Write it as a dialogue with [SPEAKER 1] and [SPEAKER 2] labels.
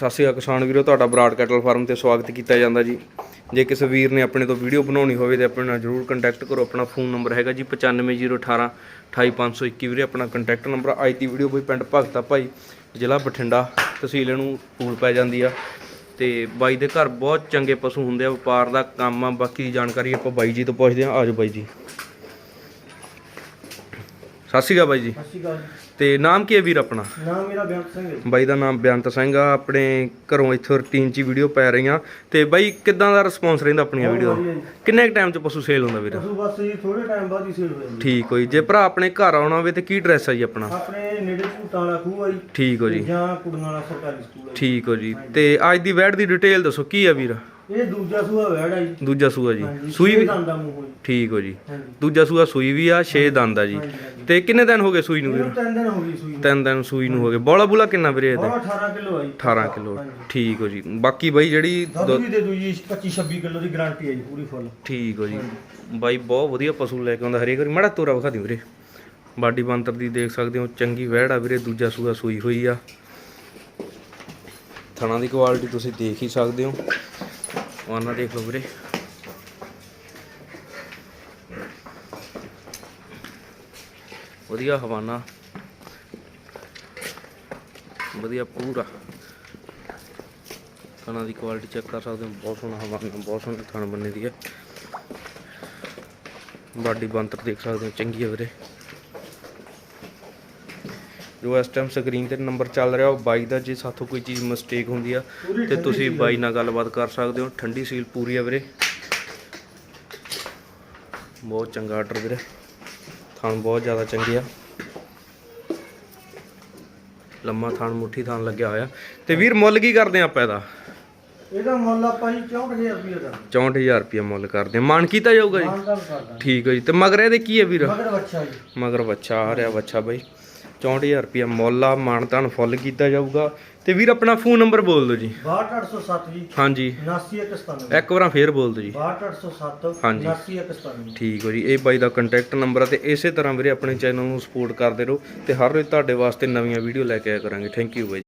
[SPEAKER 1] ਸਤਿ ਸ਼੍ਰੀ ਅਕਾਲ ਕਿਸਾਨ ਵੀਰੋ, ਤੁਹਾਡਾ ਬਰਾਡ ਕੈਟਲ ਫਾਰਮ ਤੇ ਸਵਾਗਤ ਕੀਤਾ ਜਾਂਦਾ ਜੀ। ਜੇ ਕਿਸੇ ਵੀਰ ਨੇ ਆਪਣੇ ਤੋਂ ਵੀਡੀਓ ਬਣਾਉਣੀ ਹੋਵੇ ਤੇ ਆਪਣੇ ਨਾਲ ਜਰੂਰ ਕੰਟੈਕਟ ਕਰੋ, ਆਪਣਾ ਫੋਨ ਨੰਬਰ ਹੈਗਾ ਜੀ 9501 28521 ਵੀਰੇ, ਆਪਣਾ ਕੰਟੈਕਟ ਨੰਬਰ ਅੱਜ ਦੀ ਵੀਡੀਓ ਬਈ ਪਿੰਡ ਭਗਤਾ ਭਾਈ, ਜ਼ਿਲ੍ਹਾ ਬਠਿੰਡਾ ਤਹਿਸੀਲ ਨੂੰ ਪੂਲ ਪੈ ਜਾਂਦੀ ਆ। ਤੇ ਬਾਈ ਦੇ ਘਰ ਬਹੁਤ ਚੰਗੇ ਪਸ਼ੂ ਹੁੰਦੇ ਆ, ਵਪਾਰ ਦਾ ਕੰਮ ਆ, ਬਾਕੀ ਦੀ ਜਾਣਕਾਰੀ ਆਪਾਂ ਬਾਈ ਜੀ ਤੋਂ ਪੁੱਛਦੇ ਆ। ਆਜੋ ਬਾਈ ਜੀ। ਸਤਿ ਸ਼੍ਰੀ ਅਕਾਲ ਬਾਈ ਜੀ।
[SPEAKER 2] ਸਤਿ ਸ਼੍ਰੀ ਅਕਾਲ
[SPEAKER 1] ਤੇ ਨਾਮ ਕੀ ਹੈ ਵੀਰ ਆਪਣਾ?
[SPEAKER 2] ਨਾਮ ਮੇਰਾ ਬੇਅੰਤ ਸਿੰਘ ਹੈ।
[SPEAKER 1] ਬਾਈ ਦਾ ਨਾਮ ਬੇਅੰਤ ਸਿੰਘ ਆ ਆਪਣੇ ਘਰੋਂ ਇੱਥੋਂ ਰੂਟੀਨ 'ਚ ਵੀਡੀਓ ਪੈ ਰਹੀਆਂ। ਤੇ ਬਾਈ ਕਿੱਦਾਂ ਦਾ ਰਿਸਪੌਂਸ ਰਹਿੰਦਾ ਆਪਣੀਆਂ ਵੀਡੀਓ। ਕਿੰਨੇ ਕੁ ਟਾਈਮ 'ਚ ਪਸ਼ੂ ਸੇਲ ਹੁੰਦਾ ਵੀਰ?
[SPEAKER 2] ਪਸ਼ੂ ਬਸ ਜੀ ਥੋੜੇ ਟਾਈਮ ਬਾਅਦ ਹੀ ਸੇਲ ਹੋ ਜਾਂਦੀ।
[SPEAKER 1] ਠੀਕ ਹੋ ਜੀ ਭਰਾ ਆਪਣੇ ਘਰ ਆਉਣਾ ਹੋਵੇ ਤੇ ਕੀ ਐਡਰੈਸ ਆ ਜੀ ਆਪਣਾ?
[SPEAKER 2] ਆਪਣੇ ਨੇੜੇ ਭੂਟਾਂ ਵਾਲਾ ਖੂਹ ਆ ਜੀ।
[SPEAKER 1] ਠੀਕ ਹੋ ਜੀ।
[SPEAKER 2] ਜਾਂ ਕੁੜੀਆਂ ਵਾਲਾ ਸਰਕਾਰੀ ਸਕੂਲ।
[SPEAKER 1] ਠੀਕ ਹੋ ਜੀ। ਤੇ ਅੱਜ ਦੀ ਵੈਟ ਦੀ ਡਿਟੇਲ ਦੱਸੋ ਕੀ ਆ ਵੀਰ?
[SPEAKER 2] ਇਹ ਦੂਜਾ ਸੂਆ ਵੈੜ ਆ ਜੀ
[SPEAKER 1] ਦੂਜਾ ਸੂਆ ਜੀ। ਸੂਈ ਵੀ
[SPEAKER 2] ਦੰਦਾਂ ਮੂੰਹ ਜੀ
[SPEAKER 1] ਠੀਕ ਹੋ ਜੀ।
[SPEAKER 2] ਹਾਂਜੀ।
[SPEAKER 1] ਦੂਜਾ ਸੂਆ ਸੂਈ ਵੀ ਆ 6 ਦੰਦ ਆ ਜੀ।
[SPEAKER 2] ਹਾਂਜੀ, ਹਾਂਜੀ।
[SPEAKER 1] ਤੇ ਕਿੰਨੇ ਦਿਨ ਹੋ ਗਏ ਸੂਈ ਨੂੰ ਵੀਰ?
[SPEAKER 2] ਇਹਨੂੰ ਤਿੰਨ ਦਿਨ ਹੋ ਗਈ ਸੂਈ ਨੂੰ।
[SPEAKER 1] ਤਿੰਨ ਦਿਨ ਸੂਈ ਨੂੰ ਹੋ ਗਏ। ਬੋਲਾ ਬੁਲਾ ਕਿੰਨਾ ਵੀਰੇ ਇਹਦੇ?
[SPEAKER 2] ਉਹ 18 ਕਿਲੋ ਆ ਜੀ।
[SPEAKER 1] 18 ਕਿਲੋ।
[SPEAKER 2] ਹਾਂਜੀ।
[SPEAKER 1] ਠੀਕ ਹੋ ਜੀ। ਬਾਕੀ ਬਾਈ ਜਿਹੜੀ
[SPEAKER 2] ਦੁੱਧ ਵੀ ਦੇ ਦੂ ਜੀ 25 26 ਕਿਲੋ ਦੀ ਗਾਰੰਟੀ ਹੈ ਜੀ ਪੂਰੀ ਫੁੱਲ।
[SPEAKER 1] ਠੀਕ ਹੋ ਜੀ। ਬਾਈ ਬਹੁਤ ਵਧੀਆ ਪਸ਼ੂ ਲੈ ਕੇ ਆਉਂਦਾ ਹਰੇਕ ਵਾਰੀ। ਮਾੜਾ ਤੋਰਾ ਵਿਖਾ ਦਿਓ ਵੀਰੇ। ਬਾਡੀ ਬੰਤਰ ਦੀ ਦੇਖ ਸਕਦੇ ਹੋ ਚੰਗੀ ਵਹਿੜ ਆ ਵੀਰੇ। ਦੂਜਾ ਸੂਆ ਸੂਈ ਹੋਈ ਆ। ਥਣਾ ਦੀ ਕੁਆਲਿਟੀ ਤੁਸੀਂ ਦੇਖ ਹੀ ਸਕਦੇ ਹੋ। ਵਾਨਾ ਦੇਖ ਲਓ ਵੀਰੇ ਵਧੀਆ ਹਵਾਨਾ ਵਧੀਆ ਪੂਰਾ ਖਾਣਾ ਦੀ ਕੁਆਲਿਟੀ ਚੈੱਕ ਕਰ ਸਕਦੇ ਹੋ ਬਹੁਤ ਸੋਹਣਾ ਹਵਾਨਾ ਬਹੁਤ ਸੋਹਣਾ ਥਣ ਬੰਨੇ ਦੀ ਹੈ ਬਾਡੀ ਬੰਤਰ ਦੇਖ ਸਕਦੇ ਹੋ ਚੰਗੀ ਹੈ ਵੀਰੇ ਜੋ ਇਸ ਟਾਈਮ ਸਕਰੀਨ ਤੇ ਨੰਬਰ ਚੱਲ ਰਿਹਾ ਉਹ ਬਾਈ ਦਾ ਜੇ ਸਾਥੋਂ ਕੋਈ ਚੀਜ਼ ਮਿਸਟੇਕ ਹੁੰਦੀ ਆ ਤੇ ਤੁਸੀਂ ਬਾਈ ਨਾਲ ਗੱਲਬਾਤ ਕਰ ਸਕਦੇ ਹੋ। ਠੰਡੀ ਸੀਲ ਪੂਰੀ ਆ ਵੀਰੇ। ਬਹੁਤ ਚੰਗਾ ਆਰਡਰ ਵੀਰੇ। ਥਣ ਬਹੁਤ ਜ਼ਿਆਦਾ ਚੰਗੇ ਆ। ਲੰਮਾ ਥਣ ਮੁੱਠੀ ਥਣ ਲੱਗਿਆ ਹੋਇਆ। ਤੇ ਵੀਰ ਮੁੱਲ ਕੀ ਕਰਦੇ ਆਪਾਂ ਇਹਦਾ?
[SPEAKER 2] ਇਹਦਾ ਮੁੱਲ ਆਪਾਂ ਜੀ 64000 ਰੁਪਏ ਦਾ।
[SPEAKER 1] 64000 ਰੁਪਏ ਮੁੱਲ ਕਰਦੇ ਮਾਨ ਕੀਤਾ ਜਾਊਗਾ ਜੀ? ਠੀਕ ਹੈ ਜੀ। ਤੇ ਮਗਰ ਇਹਦੇ ਕੀ ਹੈ ਵੀਰ?
[SPEAKER 2] ਮਗਰ ਬੱਚਾ ਜੀ।
[SPEAKER 1] ਮਗਰ ਬੱਚਾ ਆ ਰਿਹਾ ਬੱਚਾ ਬਾਈ। 64000 ਰੁਪਏ ਮੁੱਲ ਆ ਮਾਨਤਾਨ ਫੁੱਲ ਕੀਤਾ ਜਾਊਗਾ। ਤੇ ਵੀਰ ਆਪਣਾ ਫੋਨ ਨੰਬਰ ਬੋਲ ਦਿਓ ਜੀ।
[SPEAKER 2] 62807 ਜੀ।
[SPEAKER 1] ਹਾਂਜੀ।
[SPEAKER 2] 79197
[SPEAKER 1] ਇੱਕ ਵਾਰਾਂ ਫੇਰ ਬੋਲ ਦਿਓ ਜੀ।
[SPEAKER 2] 62807
[SPEAKER 1] ਹਾਂਜੀ।
[SPEAKER 2] 79197
[SPEAKER 1] ਠੀਕ ਹੋ ਜੀ। ਇਹ ਬਾਈ ਦਾ ਕੰਟੈਕਟ ਨੰਬਰ ਆ ਤੇ ਇਸੇ ਤਰ੍ਹਾਂ ਵੀਰੇ ਆਪਣੇ ਚੈਨਲ ਨੂੰ ਸਪੋਰਟ ਕਰਦੇ ਰਹੋ ਤੇ ਹਰ ਰੋਜ਼ ਤੁਹਾਡੇ ਵਾਸਤੇ ਨਵੀਆਂ ਵੀਡੀਓ ਲੈ ਕੇ ਆਇਆ ਕਰਾਂਗੇ। Thank you by